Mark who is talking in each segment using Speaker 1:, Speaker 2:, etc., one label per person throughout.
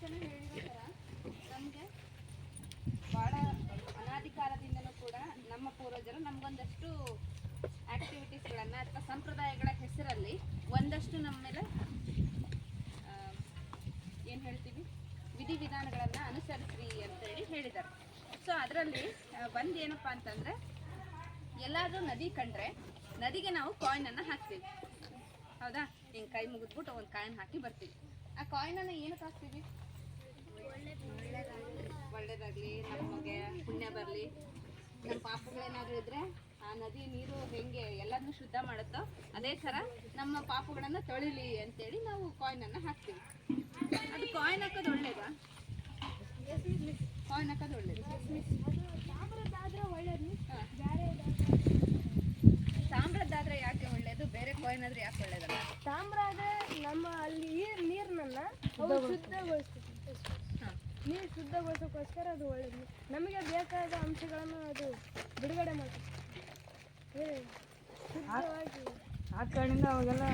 Speaker 1: ಮುಂಚೆನೇ ಹೇಳಿರೋ ಥರ, ನಮಗೆ ಭಾಳ ಅನಾಧಿಕಾರದಿಂದಲೂ ಕೂಡ ನಮ್ಮ ಪೂರ್ವಜರು ನಮಗೊಂದಷ್ಟು ಆಕ್ಟಿವಿಟೀಸ್ಗಳನ್ನು ಅಥವಾ ಸಂಪ್ರದಾಯಗಳ ಹೆಸರಲ್ಲಿ ಒಂದಷ್ಟು ನಮ್ಮ ಮೇಲೆ ಏನು ಹೇಳ್ತೀವಿ, ವಿಧಿವಿಧಾನಗಳನ್ನು ಅನುಸರಿಸ್ರಿ ಅಂತೇಳಿ ಹೇಳಿದ್ದಾರೆ. ಸೊ ಅದರಲ್ಲಿ ಒಂದು ಏನಪ್ಪ ಅಂತಂದರೆ, ಎಲ್ಲಾದರೂ ನದಿ ಕಂಡ್ರೆ ನದಿಗೆ ನಾವು ಕಾಯಿನನ್ನು ಹಾಕ್ತೀವಿ. ಹೌದಾ? ಹಿಂಗೆ ಕೈ ಮುಗಿದ್ಬಿಟ್ಟು ಒಂದು ಕಾಯಿನ್ ಹಾಕಿ ಬರ್ತೀವಿ. ಆ ಕಾಯಿನನ್ನು ಏನಕ್ಕೆ ಹಾಕ್ತೀವಿ? ಒಳ್ಳೇದಾಗಲಿ ನಮಗೆ ಪುಣ್ಯ ಬರಲಿ. ನಮ್ಮ ಪಾಪಗಳೇನಾದರೂ ಇದ್ರೆ ಆ ನದಿ ನೀರು ಹೆಂಗೆ ಎಲ್ಲದನ್ನೂ ಶುದ್ಧ ಮಾಡುತ್ತೋ ಅದೇ ಥರ ನಮ್ಮ ಪಾಪಗಳನ್ನು ತೊಳಿಲಿ ಅಂತೇಳಿ ನಾವು ಕಾಯಿನನ್ನು ಹಾಕ್ತೀವಿ. ಅದು ಕಾಯಿನ್ ಹಾಕೋದು ಒಳ್ಳೇದಾ? ಕಾಯಿನ್ ಹಾಕೋದು ಒಳ್ಳೇದು? ತಾಮ್ರದ್ದಾದ್ರೆ ಯಾಕೆ ಒಳ್ಳೇದು? ಬೇರೆ ಕಾಯಿನ್ ಆದ್ರೆ ಯಾಕೆ ಒಳ್ಳೇದಲ್ಲ?
Speaker 2: ತಾಮ್ರ ಆದ್ರೆ ನಮ್ಮ ಅಲ್ಲಿ ನೀರನ್ನ ಶುದ್ಧಗೊಳಿಸ್ತದೆ ನೀರು ಶುದ್ಧಗೊಳಿಸೋಕ್ಕೋಸ್ಕರ ಅದು ಒಳ್ಳೆಯದು ನಮಗೆ ಬೇಕಾದ ಅಂಶಗಳನ್ನು ಅದು ಬಿಡುಗಡೆ ಮಾಡ್ತದೆ. ಶುದ್ಧವಾಗಿ.
Speaker 3: ಆ ಕಾರಣದಿಂದ ಅವಾಗೆಲ್ಲ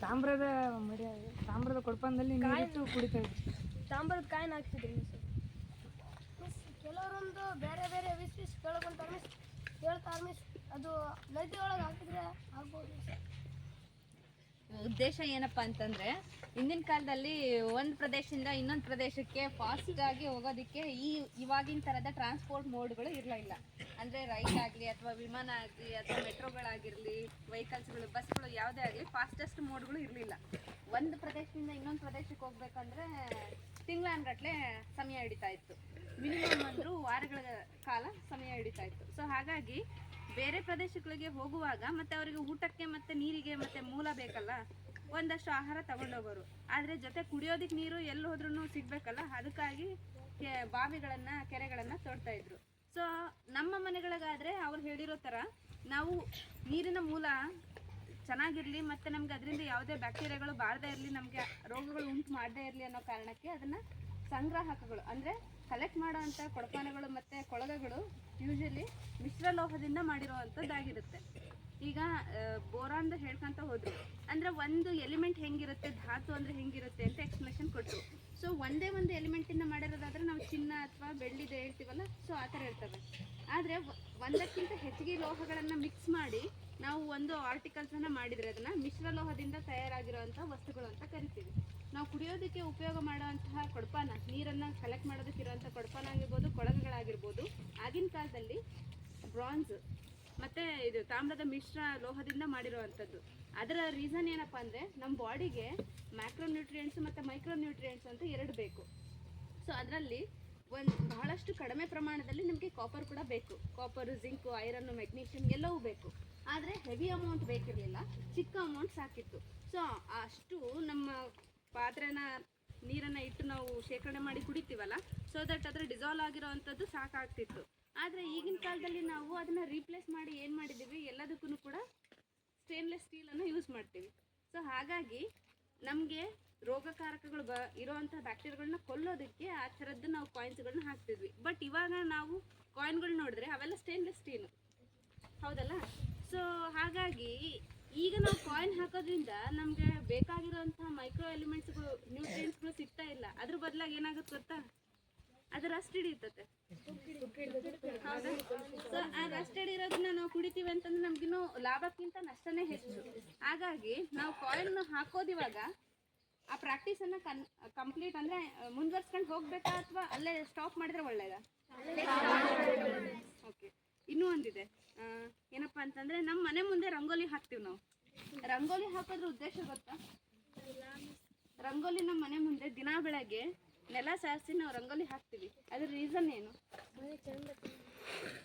Speaker 3: ತಾಮ್ರದ ಮಡಿಯ ತಾಮ್ರದ ಕೊಡಪಾನದಲ್ಲಿ ನೀರಿಟ್ಟು ಕುಡಿತಾ ಇದ್ರು
Speaker 2: ತಾಮ್ರದ ಕಾಯಿನ ಹಾಕ್ತಿದ್ರು ಮಿಸ್ ಕೆಲವರೊಂದು ಬೇರೆ ಬೇರೆ ವಿಶೇಷ ವಿಸ್ ಕೇಳ್ಕೊಂತಾರೆ. ಮಿಸ್ ಹೇಳ್ತಾರೆ ಮಿಸ್ ಅದು ನದಿ ಒಳಗೆ ಹಾಕಿದ್ರೆ ಆಗ್ಬೋದು
Speaker 1: ಉದ್ದೇಶ ಏನಪ್ಪಾ ಅಂತಂದ್ರೆ, ಹಿಂದಿನ ಕಾಲದಲ್ಲಿ ಒಂದು ಪ್ರದೇಶದಿಂದ ಇನ್ನೊಂದು ಪ್ರದೇಶಕ್ಕೆ ಫಾಸ್ಟ್ ಆಗಿ ಹೋಗೋದಕ್ಕೆ ಈ ಇವಾಗಿನ ತರದ ಟ್ರಾನ್ಸ್ಪೋರ್ಟ್ ಮೋಡ್ಗಳು ಇರಲಿಲ್ಲ ಅಂದ್ರೆ ರೈಲ್ ಆಗಲಿ ಅಥವಾ ವಿಮಾನ ಆಗ್ಲಿ ಅಥವಾ ಮೆಟ್ರೋಗಳಾಗಿರಲಿ ವೆಹಿಕಲ್ಸ್ಗಳು ಬಸ್ಗಳು ಯಾವುದೇ ಆಗಲಿ ಫಾಸ್ಟೆಸ್ಟ್ ಮೋಡ್ಗಳು ಇರಲಿಲ್ಲ. ಒಂದು ಪ್ರದೇಶದಿಂದ ಇನ್ನೊಂದು ಪ್ರದೇಶಕ್ಕೆ ಹೋಗ್ಬೇಕಂದ್ರೆ ತಿಂಗಳಾನ್ಗಟ್ಲೆ ಸಮಯ ಹಿಡಿತಾ ಇತ್ತು. ಮಿನಿಮಮ್ ಅಂದರೂ ವಾರಗಳ ಕಾಲ ಸಮಯ ಹಿಡಿತಾ ಇತ್ತು. ಸೊ ಹಾಗಾಗಿ ಬೇರೆ ಪ್ರದೇಶಗಳಿಗೆ ಹೋಗುವಾಗ ಮತ್ತೆ ಅವರಿಗೆ ಊಟಕ್ಕೆ ಮತ್ತೆ ನೀರಿಗೆ ಮತ್ತೆ ಮೂಲ ಬೇಕಲ್ಲ? ಒಂದಷ್ಟು ಆಹಾರ ತಗೊಂಡೋಗೋರು. ಆದರೆ ಜೊತೆ ಕುಡಿಯೋದಕ್ಕೆ ನೀರು ಎಲ್ಲಿ ಹೋದ್ರೂ ಸಿಗ್ಬೇಕಲ್ಲ? ಅದಕ್ಕಾಗಿ ಕೆ- ಬಾವಿಗಳನ್ನ, ಕೆರೆಗಳನ್ನ ತೋಡ್ತಾ ಇದ್ರು. ಸೊ ನಮ್ಮ ಮನೆಗಳಿಗಾದ್ರೆ ಅವ್ರು ಹೇಳಿರೋ ಥರ ನಾವು ನೀರಿನ ಮೂಲ ಚೆನ್ನಾಗಿರಲಿ ಮತ್ತು ನಮ್ಗೆ ಅದರಿಂದ ಯಾವುದೇ ಬ್ಯಾಕ್ಟೀರಿಯಾಗಳು ಬಾರದೇ ಇರಲಿ, ನಮಗೆ ರೋಗಗಳು ಉಂಟು ಮಾಡದೇ ಇರಲಿ ಅನ್ನೋ ಕಾರಣಕ್ಕೆ ಅದನ್ನು ಸಂಗ್ರಾಹಕಗಳು ಅಂದರೆ ಕಲೆಕ್ಟ್ ಮಾಡೋವಂಥ ಕೊಡಪಾನಗಳು ಮತ್ತು ಕೊಳಗಗಳು ಯೂಶಲಿ ಮಿಶ್ರಲೋಹದಿಂದ ಮಾಡಿರುವಂಥದ್ದಾಗಿರುತ್ತೆ ಈಗ ಬೋರಾನ್ದು ಹೇಳ್ಕೊಂತ ಹೋದ್ರು. ಅಂದರೆ ಒಂದು ಎಲಿಮೆಂಟ್ ಹೆಂಗಿರುತ್ತೆ, ಧಾತು ಅಂದರೆ ಹೆಂಗಿರುತ್ತೆ ಅಂತ ಎಕ್ಸ್ಪ್ಲನೇಷನ್ ಕೊಟ್ಟರು ಸೊ ಒಂದೇ ಒಂದು ಎಲಿಮೆಂಟಿಂದ ಮಾಡಿರೋದಾದರೆ ನಾವು ಚಿನ್ನ ಅಥವಾ ಬೆಳ್ಳಿದೆ ಹೇಳ್ತೀವಲ್ಲ ಸೊ ಆ ಥರ ಇರ್ತವೆ. ಆದರೆ ಒಂದಕ್ಕಿಂತ ಹೆಚ್ಚಿಗೆ ಲೋಹಗಳನ್ನು ಮಿಕ್ಸ್ ಮಾಡಿ ನಾವು ಒಂದು ಆರ್ಟಿಕಲ್ಸನ್ನು ಮಾಡಿದರೆ ಅದನ್ನು ಮಿಶ್ರಲೋಹದಿಂದ ತಯಾರಾಗಿರುವಂಥ ವಸ್ತುಗಳು ಅಂತ ಕರಿತೀವಿ. ನಾವು ಕುಡಿಯೋದಕ್ಕೆ ಉಪಯೋಗ ಮಾಡುವಂತಹ ಕೊಡಪಾನ, ನೀರನ್ನು ಕಲೆಕ್ಟ್ ಮಾಡೋದಕ್ಕೆ ಇರುವಂಥ ಕೊಡಪಾನ ಆಗಿರ್ಬೋದು ಕೊಳಗಗಳಾಗಿರ್ಬೋದು ಆಗಿನ ಕಾಲದಲ್ಲಿ ಬ್ರಾಂಜ್ ಮತ್ತು ಇದು ತಾಮ್ರದ ಮಿಶ್ರ ಲೋಹದಿಂದ ಮಾಡಿರುವಂಥದ್ದು. ಅದರ ರೀಸನ್ ಏನಪ್ಪ ಅಂದರೆ ನಮ್ಮ ಬಾಡಿಗೆ ಮ್ಯಾಕ್ರೋ ನ್ಯೂಟ್ರಿಯೆಂಟ್ಸ್ ಮತ್ತು ಮೈಕ್ರೋ ನ್ಯೂಟ್ರಿಯೆಂಟ್ಸ್ ಅಂತ ಎರಡು ಬೇಕು. ಸೊ ಅದರಲ್ಲಿ ಒಂದು ಬಹಳಷ್ಟು ಕಡಿಮೆ ಪ್ರಮಾಣದಲ್ಲಿ ನಮಗೆ ಕಾಪರ್ ಕೂಡ ಬೇಕು. ಕಾಪರ್ ಜಿಂಕು ಐರನ್ನು ಮೆಗ್ನೀಷಿಯಂ ಎಲ್ಲವೂ ಬೇಕು. ಆದರೆ ಹೆವಿ ಅಮೌಂಟ್ ಬೇಕಿರಲಿಲ್ಲ, ಚಿಕ್ಕ ಅಮೌಂಟ್ ಸಾಕಿತ್ತು. ಸೊ ಅಷ್ಟು ನಮ್ಮ ಪಾತ್ರೆನ ನೀರನ್ನು ಇಟ್ಟು ನಾವು ಶೇಖರಣೆ ಮಾಡಿ ಕುಡಿತೀವಲ್ಲ? ಸೊ ದಟ್ ಅದ್ರ ಡಿಸಾಲ್ವ್ ಆಗಿರೋ ಅಂಥದ್ದು ಸಾಕಾಗ್ತಿತ್ತು. ಆದರೆ ಈಗಿನ ಕಾಲದಲ್ಲಿ ನಾವು ಅದನ್ನು ರೀಪ್ಲೇಸ್ ಮಾಡಿ ಏನು ಮಾಡಿದ್ದೀವಿ ಎಲ್ಲದಕ್ಕೂ ಕೂಡ ಸ್ಟೇನ್ಲೆಸ್ ಸ್ಟೀಲನ್ನು ಯೂಸ್ ಮಾಡ್ತೀವಿ. ಸೊ ಹಾಗಾಗಿ ನಮಗೆ ರೋಗಕಾರಕಗಳು ಬ ಇರೋವಂಥ ಬ್ಯಾಕ್ಟೀರಿಯಾಗಳನ್ನ ಕೊಲ್ಲೋದಕ್ಕೆ ಆ ಥರದ್ದು ನಾವು ಕಾಯಿನ್ಸ್ಗಳನ್ನ ಹಾಕ್ತಿದ್ವಿ. ಬಟ್ ಇವಾಗ ನಾವು ಕಾಯಿನ್ಗಳು ನೋಡಿದ್ರೆ ಅವೆಲ್ಲ ಸ್ಟೇನ್ಲೆಸ್ ಸ್ಟೀಲ್ ಹೌದಲ್ಲ? ಸೊ ಹಾಗಾಗಿ ಈಗ ನಾವು ಕಾಯಿನ್ ಹಾಕೋದ್ರಿಂದ ನಮಗೆ ಬೇಕಾಗಿರುವಂತಹ ಮೈಕ್ರೋ ಎಲಿಮೆಂಟ್ಸ್ಗಳು ನ್ಯೂಟ್ರಿಯೆಂಟ್ಸ್ಗಳು ಸಿಗ್ತಾ ಇಲ್ಲ. ಅದ್ರ ಬದಲಾಗಿ ಏನಾಗುತ್ತೆ ಗೊತ್ತಾ? ಅದು ರಸ್ಟ್ ಹಿಡಿಯುತ್ತೆ ಸೊ ಆ ರಸ್ಟ್ ಹಿಡಿಯಿರೋದನ್ನ ನಾವು ಕುಡಿತೀವಿ ಅಂತಂದ್ರೆ ನಮ್ಗಿನ್ನೂ ಲಾಭಕ್ಕಿಂತ ನಷ್ಟನೇ ಹೆಚ್ಚು. ಹಾಗಾಗಿ ನಾವು ಕಾಯಿನ್ ಹಾಕೋದು ಇವಾಗ ಆ ಪ್ರಾಕ್ಟೀಸನ್ನು ಕನ್ ಕಂಪ್ಲೀಟ್ ಅಂದರೆ ಮುಂದುವರ್ಸ್ಕೊಂಡು ಹೋಗ್ಬೇಕಾ ಅಥವಾ ಅಲ್ಲೇ ಸ್ಟಾಪ್ ಮಾಡಿದ್ರೆ ಒಳ್ಳೇದಾ? ಓಕೆ ಇನ್ನೂ ಒಂದಿದೆ. ಏನಪ್ಪ ಅಂತಂದ್ರೆ ನಮ್ಮ ಮನೆ ಮುಂದೆ ರಂಗೋಲಿ ಹಾಕ್ತೀವಿ ನಾವು. ರಂಗೋಲಿ ಹಾಕೋದ್ರ ಉದ್ದೇಶ ಗೊತ್ತಾ? ರಂಗೋಲಿ ನಮ್ಮ ಮನೆ ಮುಂದೆ ದಿನಾ ಬೆಳಗ್ಗೆ ನೆಲ ಸಾರಿಸಿ ನಾವು ರಂಗೋಲಿ ಹಾಕ್ತೀವಿ. ಅದ್ರ ರೀಸನ್ ಏನು?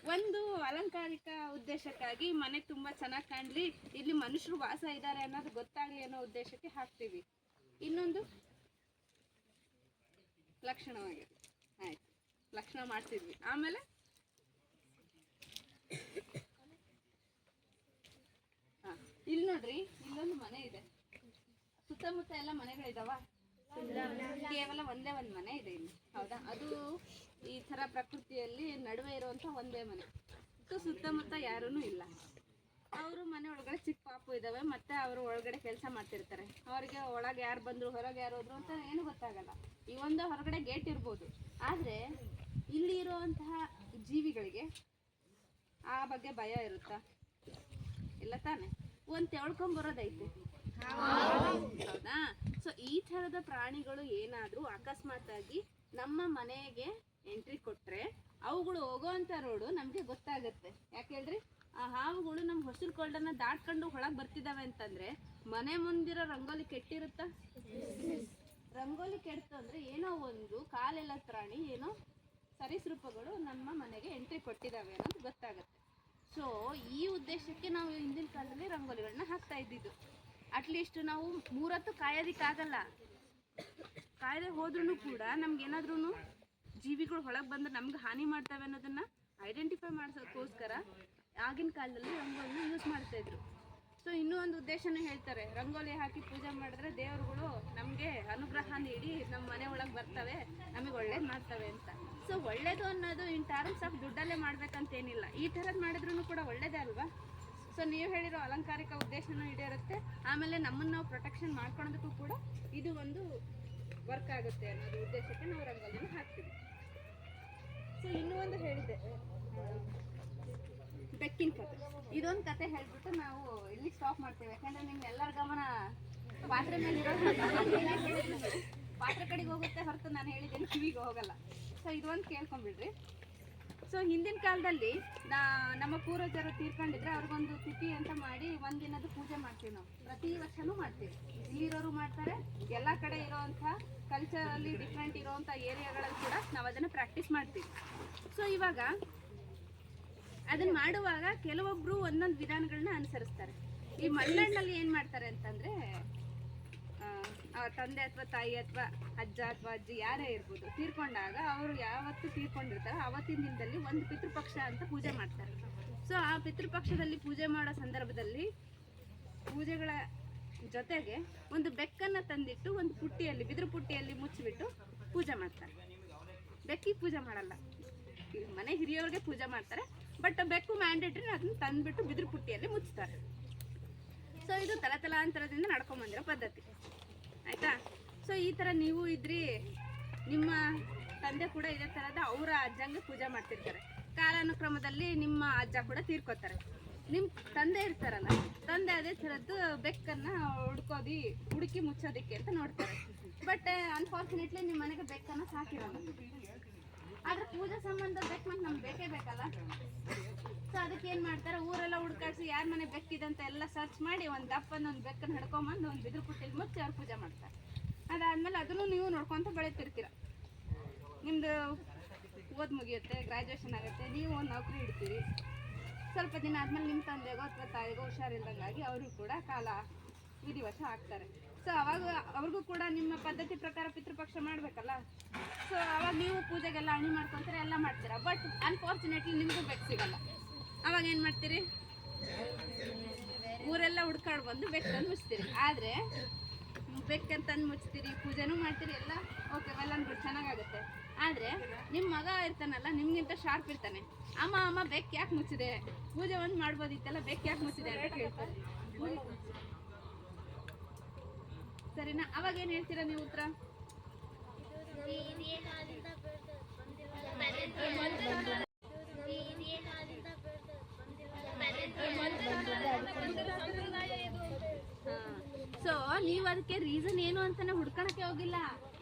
Speaker 1: ಒಂದು ಅಲಂಕಾರಿಕ ಉದ್ದೇಶಕ್ಕಾಗಿ ಮನೆ ತುಂಬಾ ಚೆನ್ನಾಗಿ ಕಾಣಲಿ, ಇಲ್ಲಿ ಮನುಷ್ಯರು ವಾಸ ಇದ್ದಾರೆ ಅನ್ನೋದು ಗೊತ್ತಾಗ್ಲಿ ಅನ್ನೋ ಉದ್ದೇಶಕ್ಕೆ ಹಾಕ್ತೀವಿ. ಇನ್ನೊಂದು? ಲಕ್ಷಣವಾಗಿ. ಆಯ್ತು. ಲಕ್ಷಣ ಮಾಡ್ತಿದ್ವಿ. ಆಮೇಲೆ? ಇಲ್ಲಿ ನೋಡ್ರಿ, ಇಲ್ಲೊಂದು ಮನೆ ಇದೆ. ಸುತ್ತಮುತ್ತ ಎಲ್ಲ ಮನೆಗಳಿದಾವ? ಕೇವಲ ಒಂದೇ ಒಂದು ಮನೆ ಇದೆ ಇಲ್ಲಿ. ಹೌದಾ? ಅದು ಈ ಥರ ಪ್ರಕೃತಿಯಲ್ಲಿ ನಡುವೆ ಇರುವಂಥ ಒಂದೇ ಮನೆ. ಸುತ್ತಮುತ್ತ ಯಾರೂ ಇಲ್ಲ. ಅವರು ಮನೆ ಒಳಗಡೆ ಚಿಕ್ಕ ಪಾಪು ಇದ್ದಾವೆ ಮತ್ತೆ ಅವರು ಒಳಗಡೆ ಕೆಲಸ ಮಾಡ್ತಿರ್ತಾರೆ. ಅವರಿಗೆ ಒಳಗೆ ಯಾರು ಬಂದ್ರು, ಹೊರಗೆ ಯಾರು ಹೋದ್ರು ಅಂತ ಏನು ಗೊತ್ತಾಗಲ್ಲ. ಈ ಒಂದು ಹೊರಗಡೆ ಗೇಟ್ ಇರ್ಬೋದು. ಆದ್ರೆ ಇಲ್ಲಿ ಇರುವಂತಹ ಜೀವಿಗಳಿಗೆ ಆ ಬಗ್ಗೆ ಭಯ ಇರುತ್ತಾ? ಇಲ್ಲ ತಾನೆ? ಒಂದು ತೆಳ್ಕೊಂಬರೋದೈತೆ. ಹೌದಾ? ಸೊ ಈ ಥರದ ಪ್ರಾಣಿಗಳು ಏನಾದರೂ ಅಕಸ್ಮಾತ್ ಆಗಿ ನಮ್ಮ ಮನೆಗೆ ಎಂಟ್ರಿ ಕೊಟ್ರೆ, ಅವುಗಳು ಹೋಗೋವಂಥ ರೋಡು ನಮಗೆ ಗೊತ್ತಾಗತ್ತೆ. ಯಾಕೆ ಹೇಳ್ರಿ? ಆ ಹಾವುಗಳು ನಮ್ಮ ಹೊಸರು ಕೊಳ್ಳನ್ನ ದಾಟ್ಕೊಂಡು ಒಳಗೆ ಬರ್ತಿದ್ದಾವೆ ಅಂತಂದ್ರೆ, ಮನೆ ಮುಂದಿರೋ ರಂಗೋಲಿ ಕೆಟ್ಟಿರುತ್ತಾ? ರಂಗೋಲಿ ಕೆಡ್ತು ಅಂದ್ರೆ ಏನೋ ಒಂದು ಕಾಲೆಲ್ಲ ಪ್ರಾಣಿ ಏನೋ ಸರೀಸೃಪಗಳು ನಮ್ಮ ಮನೆಗೆ ಎಂಟ್ರಿ ಕೊಟ್ಟಿದ್ದಾವೆ ಅನ್ನೋದು ಗೊತ್ತಾಗುತ್ತೆ. ಸೊ ಈ ಉದ್ದೇಶಕ್ಕೆ ನಾವು ಹಿಂದಿನ ಕಾಲದಲ್ಲಿ ರಂಗೋಲಿಗಳನ್ನ ಹಾಕ್ತಾ ಇದ್ದಿದ್ದು. ಅಟ್ಲೀಸ್ಟ್ ನಾವು ಮೂರತ್ತು ಕಾಯೋದಿಕ್ಕಾಗಲ್ಲ ಕಾಯದೆ ಹೋದ್ರೂ ಕೂಡ ನಮ್ಗೆ ಏನಾದ್ರೂ ಜೀವಿಗಳು ಹೊರಗೆ ಬಂದ್ರೆ ನಮ್ಗೆ ಹಾನಿ ಮಾಡ್ತವೆ ಅನ್ನೋದನ್ನ ಐಡೆಂಟಿಫೈ ಮಾಡ್ಸೋಕ್ಕೋಸ್ಕರ ಆಗಿನ ಕಾಲದಲ್ಲಿ ರಂಗೋಲಿನ ಯೂಸ್ ಮಾಡ್ತಾ ಇದ್ರು. ಸೊ ಇನ್ನೂ ಒಂದು ಉದ್ದೇಶನೂ ಹೇಳ್ತಾರೆ. ರಂಗೋಲಿ ಹಾಕಿ ಪೂಜೆ ಮಾಡಿದ್ರೆ ದೇವರುಗಳು ನಮಗೆ ಅನುಗ್ರಹ ನೀಡಿ ನಮ್ಮ ಮನೆ ಒಳಗೆ ಬರ್ತವೆ, ನಮಗೆ ಒಳ್ಳೇದು ಮಾಡ್ತವೆ ಅಂತ. ಸೊ ಒಳ್ಳೇದು ಅನ್ನೋದು ಇನ್ ಟರ್ಮ್ಸ್ ಆಫ್ ದುಡ್ಡಲ್ಲೇ ಮಾಡ್ಬೇಕಂತೇನಿಲ್ಲ. ಈ ಥರದ್ದು ಮಾಡಿದ್ರೂ ಕೂಡ ಒಳ್ಳೇದೇ ಅಲ್ವಾ? ಸೊ ನೀವು ಹೇಳಿರೋ ಅಲಂಕಾರಿಕ ಉದ್ದೇಶನೂ ಈಡೇರುತ್ತೆ. ಆಮೇಲೆ ನಮ್ಮನ್ನು ನಾವು ಪ್ರೊಟೆಕ್ಷನ್ ಮಾಡ್ಕೊಳೋದಕ್ಕೂ ಕೂಡ ಇದು ಒಂದು ವರ್ಕ್ ಆಗುತ್ತೆ ಅನ್ನೋದು ಉದ್ದೇಶಕ್ಕೆ ನಾವು ರಂಗೋಲಿನ ಹಾಕ್ತೀವಿ. ಸೊ ಇನ್ನೂ ಒಂದು ಹೇಳಿದೆ. ಬೆಕ್ಕಿನ ಕತೆ ಇದೊಂದು ಕತೆ ಹೇಳ್ಬಿಟ್ಟು ನಾವು ಇಲ್ಲಿ ಸ್ಟಾಪ್ ಮಾಡ್ತೇವೆ. ಯಾಕಂದ್ರೆ ನಿಮ್ಗೆ ಎಲ್ಲರ ಗಮನ ಪಾತ್ರೆ ಮೇಲೆ ಇರೋ ಪಾತ್ರೆ ಕಡೆಗೆ ಹೋಗುತ್ತೆ ಹೊರತು ನಾನು ಹೇಳಿದ್ದೇನೆ, ಕಿವಿಗೆ ಹೋಗಲ್ಲ. ಸೊ ಇದು ಒಂದು ಕೇಳ್ಕೊಂಬಿಡ್ರಿ. ಸೊ ಹಿಂದಿನ ಕಾಲದಲ್ಲಿ ನಮ್ಮ ಪೂರ್ವಜರು ತೀರ್ಕೊಂಡಿದ್ರೆ ಅವ್ರಿಗೊಂದು ತಿಥಿ ಅಂತ ಮಾಡಿ ಒಂದಿನದ ಪೂಜೆ ಮಾಡ್ತೀವಿ ನಾವು. ಪ್ರತಿ ವರ್ಷನೂ ಮಾಡ್ತೀವಿ. ಇಲ್ಲಿರೋರು ಮಾಡ್ತಾರೆ, ಎಲ್ಲ ಕಡೆ ಇರೋವಂಥ ಕಲ್ಚರಲ್ಲಿ ಡಿಫ್ರೆಂಟ್ ಇರೋವಂಥ ಏರಿಯಾಗಳಲ್ಲಿ ಕೂಡ ನಾವು ಅದನ್ನು ಪ್ರಾಕ್ಟೀಸ್ ಮಾಡ್ತೀವಿ. ಸೊ ಇವಾಗ ಅದನ್ನ ಮಾಡುವಾಗ ಕೆಲವೊಬ್ಬರು ಒಂದೊಂದು ವಿಧಾನಗಳನ್ನ ಅನುಸರಿಸ್ತಾರೆ. ಈ ಮಲೆನಾಡಿನಲ್ಲಿ ಏನು ಮಾಡ್ತಾರೆ ಅಂತಂದ್ರೆ ತಂದೆ ಅಥವಾ ತಾಯಿ ಅಥವಾ ಅಜ್ಜ ಅಥವಾ ಅಜ್ಜಿ ಯಾರೇ ಇರ್ಬೋದು, ತೀರ್ಕೊಂಡಾಗ ಅವರು ಯಾವತ್ತು ತೀರ್ಕೊಂಡಿರ್ತಾರೆ ಅವತ್ತಿನ ದಿನದಲ್ಲಿ ಒಂದು ಪಿತೃಪಕ್ಷ ಅಂತ ಪೂಜೆ ಮಾಡ್ತಾರೆ. ಸೊ ಆ ಪಿತೃಪಕ್ಷದಲ್ಲಿ ಪೂಜೆ ಮಾಡೋ ಸಂದರ್ಭದಲ್ಲಿ ಪೂಜೆಗಳ ಜೊತೆಗೆ ಒಂದು ಬೆಕ್ಕನ್ನ ತಂದಿಟ್ಟು ಒಂದು ಪುಟ್ಟಿಯಲ್ಲಿ, ಬಿದಿರು ಪುಟ್ಟಿಯಲ್ಲಿ ಮುಚ್ಚಿಬಿಟ್ಟು ಪೂಜೆ ಮಾಡ್ತಾರೆ. ಬೆಕ್ಕಿಗೆ ಪೂಜೆ ಮಾಡಲ್ಲ. ಮನೆ ಹಿರಿಯವ್ರಿಗೆ ಪೂಜೆ ಮಾಡ್ತಾರೆ, ಬಟ್ ಬೆಕ್ಕು ಮ್ಯಾಂಡೇಟ್ರಿ ಅದನ್ನ ತಂದ್ಬಿಟ್ಟು ಬಿದಿರು ಪುಟ್ಟಿಯಲ್ಲಿ ಮುಚ್ತಾರೆ. ಸೊ ಇದು ತಲತಲಾಂತರದಿಂದ ನಡ್ಕೊಂಡ್ ಬಂದಿರೋ ಪದ್ಧತಿ. ಆಯ್ತಾ? ಸೊ ಈ ಥರ ನೀವು ಇದ್ರಿ, ನಿಮ್ಮ ತಂದೆ ಕೂಡ ಇದೇ ಥರದ ಅವರ ಅಜ್ಜಂಗೆ ಪೂಜೆ ಮಾಡ್ತಿರ್ತಾರೆ. ಕಾಲಾನುಕ್ರಮದಲ್ಲಿ ನಿಮ್ಮ ಅಜ್ಜ ಕೂಡ ತೀರ್ಕೋತಾರೆ. ನಿಮ್ಮ ತಂದೆ ಇರ್ತಾರಲ್ಲ, ತಂದೆ ಅದೇ ಥರದ್ದು ಬೆಕ್ಕನ್ನ ಹುಡ್ಕೋದಿ, ಹುಡುಕಿ ಮುಚ್ಚೋದಿಕ್ಕೆ ಅಂತ ನೋಡ್ತಾರೆ. ಬಟ್ ಅನ್ಫಾರ್ಚುನೇಟ್ಲಿ ನಿಮ್ಮ ಮನೆಗೆ ಬೆಕ್ಕನ್ನ ಸಾಕಿರಲ್ಲ. ಆದ್ರೆ ಪೂಜೆ ಸಂಬಂಧ ಬೇಕು ನಮ್ಗೆ ಬೇಕೇ ಬೇಕಲ್ಲ. ಸೊ ಅದಕ್ಕೆ ಏನ್ ಮಾಡ್ತಾರೆ, ಊರೆಲ್ಲ ಹುಡ್ಕಾಡ್ಸಿ ಯಾರ ಮನೆ ಬೆಕ್ಕಿದಂತ ಎಲ್ಲ ಸರ್ಚ್ ಮಾಡಿ ಒಂದು ದಪ್ಪನ ಒಂದು ಬೆಕ್ಕನ್ನು ಹಿಡ್ಕೊಂಬಂದು ಒಂದು ಬಿದಿರು ಪುಟ್ಟಿಲಿ ಮುಚ್ಚಿ ಅವ್ರು ಪೂಜೆ ಮಾಡ್ತಾರೆ. ಅದಾದಮೇಲೆ ಅದನ್ನು ನೀವು ನೋಡ್ಕೊಂತ ಬೆಳಿತಿರ್ತೀರ ನಿಮ್ಮದು ಓದ್ ಮುಗಿಯುತ್ತೆ ಗ್ರಾಜುಯೇಷನ್ ಆಗುತ್ತೆ, ನೀವು ಒಂದು ನೌಕರಿ ಇಡ್ತೀರಿ. ಸ್ವಲ್ಪ ದಿನ ಆದಮೇಲೆ ನಿಮ್ಮ ತಂದೆಗೋ ಅಥವಾ ತಾಯಿಗೋ ಹುಷಾರಿಲ್ದಂಗಾಗಿ ಅವರು ಕೂಡ ಕಾಲ ವಿಧಿವಶ ಆಗ್ತಾರೆ ಸೊ ಅವಾಗ ಅವ್ರಿಗೂ ಕೂಡ ನಿಮ್ಮ ಪದ್ಧತಿ ಪ್ರಕಾರ ಪಿತೃಪಕ್ಷ ಮಾಡಬೇಕಲ್ಲ? ಸೊ ಅವಾಗ ನೀವು ಪೂಜೆಗೆಲ್ಲ ಅಣಿ ಮಾಡ್ಕೊಂತಾರೆ, ಎಲ್ಲ ಮಾಡ್ತೀರಾ. ಬಟ್ ಅನ್ಫಾರ್ಚುನೇಟ್ಲಿ ನಿಮಗೂ ಬೆಕ್ ಸಿಗಲ್ಲ. ಅವಾಗ ಏನು ಮಾಡ್ತೀರಿ? ಊರೆಲ್ಲ ಹುಡ್ಕಾಡ್ ಬಂದು ಬೆಕ್ಕನ್ನು ಮುಚ್ತೀರಿ. ಆದರೆ ಬೆಕ್ಕಂತ ಮುಚ್ತೀರಿ, ಪೂಜೆನೂ ಮಾಡ್ತೀರಿ, ಎಲ್ಲ ಓಕೆ ವೆಲ್ ಅಂದ್ಬಿಟ್ಟು ಚೆನ್ನಾಗಾಗುತ್ತೆ. ಆದರೆ ನಿಮ್ಮ ಮಗ ಇರ್ತಾನಲ್ಲ, ನಿಮ್ಗಿಂತ ಶಾರ್ಪ್ ಇರ್ತಾನೆ. ಅಮ್ಮ ಅಮ್ಮ ಬೆಕ್ ಯಾಕೆ ಮುಚ್ಚಿದೆ? ಪೂಜೆ ಒಂದು ಮಾಡ್ಬೋದಿತ್ತಲ್ಲ ಬೆಕ್ ಯಾಕೆ ಮುಚ್ಚಿದೆ ಅಂತ ಕೇಳ್ತಾರೆ. ಸರಿನಾ? ಅವಾಗ ಏನು ಹೇಳ್ತೀರಾ ನೀವು ಉತ್ತರ ಸೊ ನೀವು ಅದಕ್ಕೆ ರೀಸನ್ ಏನು ಅಂತಾನೆ ಹುಡ್ಕೊಳಕ್ಕೆ ಹೋಗಿಲ್ಲ.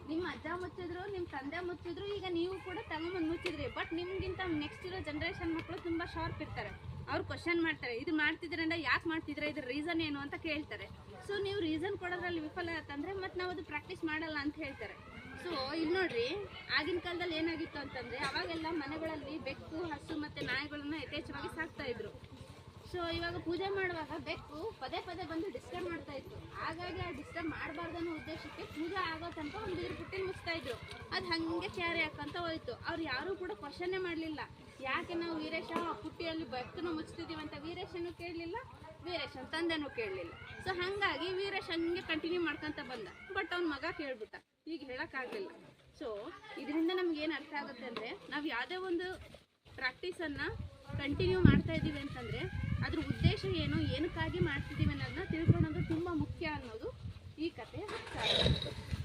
Speaker 1: ನಿಮ್ಮ ಅಜ್ಜ ಮುಚ್ಚಿದ್ರು ನಿಮ್ಮ ತಂದೆ ಮುಚ್ಚಿದ್ರು, ಈಗ ನೀವು ಕೂಡ ತಗೊಂಬಂದು ಮುಚ್ಚಿದ್ರಿ. ಬಟ್ ನಿಮ್ಗಿಂತ ನೆಕ್ಸ್ಟ್ ಇರೋ ಜನರೇಷನ್ ಮಕ್ಕಳು ತುಂಬಾ ಶಾರ್ಪ್ ಇರ್ತಾರೆ. ಅವ್ರು ಕ್ವಶನ್ ಮಾಡ್ತಾರೆ, ಇದು ಮಾಡ್ತಿದ್ರಿಂದ ಯಾಕೆ ಮಾಡ್ತಿದ್ರೆ? ಇದ್ರ ರೀಸನ್ ಏನು? ಅಂತ ಕೇಳ್ತಾರೆ. ಸೊ ನೀವು ರೀಸನ್ ಕೊಡೋದ್ರಲ್ಲಿ ವಿಫಲ ಆತಂದ್ರೆ ಮತ್ತೆ ನಾವು ಅದು ಪ್ರಾಕ್ಟೀಸ್ ಮಾಡಲ್ಲ ಅಂತ ಹೇಳ್ತಾರೆ. ಸೊ ಇಲ್ಲಿ ನೋಡ್ರಿ, ಆಗಿನ ಕಾಲದಲ್ಲಿ ಏನಾಗಿತ್ತು ಅಂತಂದ್ರೆ, ಅವಾಗೆಲ್ಲ ಮನೆಗಳಲ್ಲಿ ಬೆಕ್ಕು, ಹಸು ಮತ್ತೆ ನಾಯಿಗಳನ್ನ ಯಥೇಚ್ಛವಾಗಿ ಸಾಕ್ತಾ ಇದ್ರು. ಸೊ ಇವಾಗ ಪೂಜೆ ಮಾಡುವಾಗ ಬೆಕ್ಕು ಪದೇ ಪದೇ ಬಂದು ಡಿಸ್ಟರ್ಬ್ ಮಾಡ್ತಾ ಇತ್ತು. ಹಾಗಾಗಿ ಆ ಡಿಸ್ಟರ್ಬ್ ಮಾಡಬಾರ್ದು ಅನ್ನೋ ಉದ್ದೇಶಕ್ಕೆ ಪೂಜೆ ಆಗೋ ತನಕ ಒಂದು ಇದ್ರ ಪುಟ್ಟಿ ಮುಚ್ತಾ ಇದ್ರು. ಅದು ಹಂಗೆ ಕ್ಯಾರಿ ಹಾಕಂತ ಹೋಯ್ತು. ಅವ್ರು ಯಾರೂ ಕೂಡ ಕ್ವಶನ್ನೇ ಮಾಡಲಿಲ್ಲ. ಯಾಕೆ ನಾವು ವೀರೇಶ ಆ ಪುಟ್ಟಿಯಲ್ಲಿ ಬೆಕ್ಕನ್ನು ಮುಚ್ತಿದ್ದೀವಿ ಅಂತ ವೀರೇಶನು ಕೇಳಲಿಲ್ಲ, ವೀರೇಶನ್ ತಂದೆನೂ ಕೇಳಲಿಲ್ಲ. ಸೊ ಹಾಗಾಗಿ ವೀರೇಶ್ ಹಂಗೆ ಕಂಟಿನ್ಯೂ ಮಾಡ್ಕೊಂತ ಬಂದ. ಬಟ್ ಅವ್ನ ಮಗ ಕೇಳ್ಬಿಟ್ಟ. ಈಗ ಹೇಳೋಕ್ಕಾಗಲಿಲ್ಲ. ಸೊ ಇದರಿಂದ ನಮ್ಗೆ ಏನು ಅರ್ಥ ಆಗುತ್ತೆ ಅಂದರೆ ನಾವು ಯಾವುದೇ ಒಂದು ಪ್ರಾಕ್ಟೀಸನ್ನು ಕಂಟಿನ್ಯೂ ಮಾಡ್ತಾ ಇದ್ದೀವಿ ಅಂತಂದರೆ ಅದ್ರ ಉದ್ದೇಶ ಏನು ಏನಕ್ಕಾಗಿ ಮಾಡ್ತಿದ್ದೀವಿ ಅನ್ನೋದನ್ನ ತಿಳ್ಕೊಳೋದು ತುಂಬ ಮುಖ್ಯ ಅನ್ನೋದು ಈ ಕಥೆಯ ಸಾರ